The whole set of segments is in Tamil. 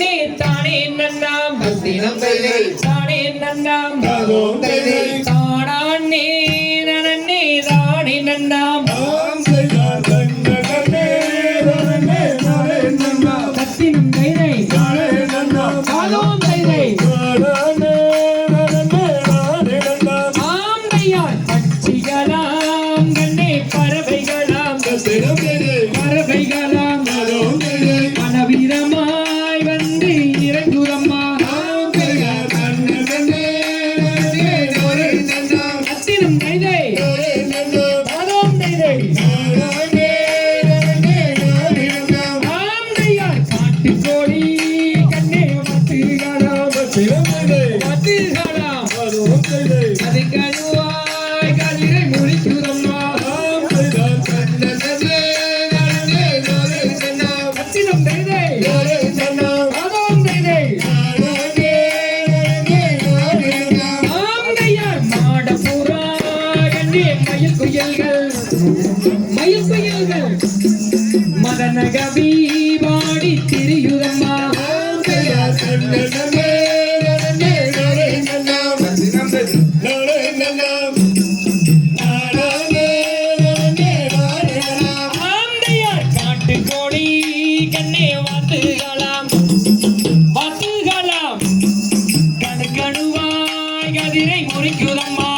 நன்னி. தானே நன்னாம் தானே நன்னாம் தானே நன்னி. தானே நன்னாம் சத்தினம் கைதை சாதோம் கைதை ஆம்பையார் பட்சிகளாம் கண்ணே பறவைகளாம். பறவைகளாம். மயில் குயில்கள் மயில் குயில்கள் மதநகவி பாடி திரியுதம்மா காட்டுக்கோடி கண்ணே வாத்துகளாம். கதிரை முறிக்குதம்மா.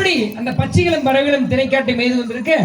அப்படி அந்த பச்சைகளும் பறவைகளும் திரைக்காட்டு மெய்து வந்திருக்கு.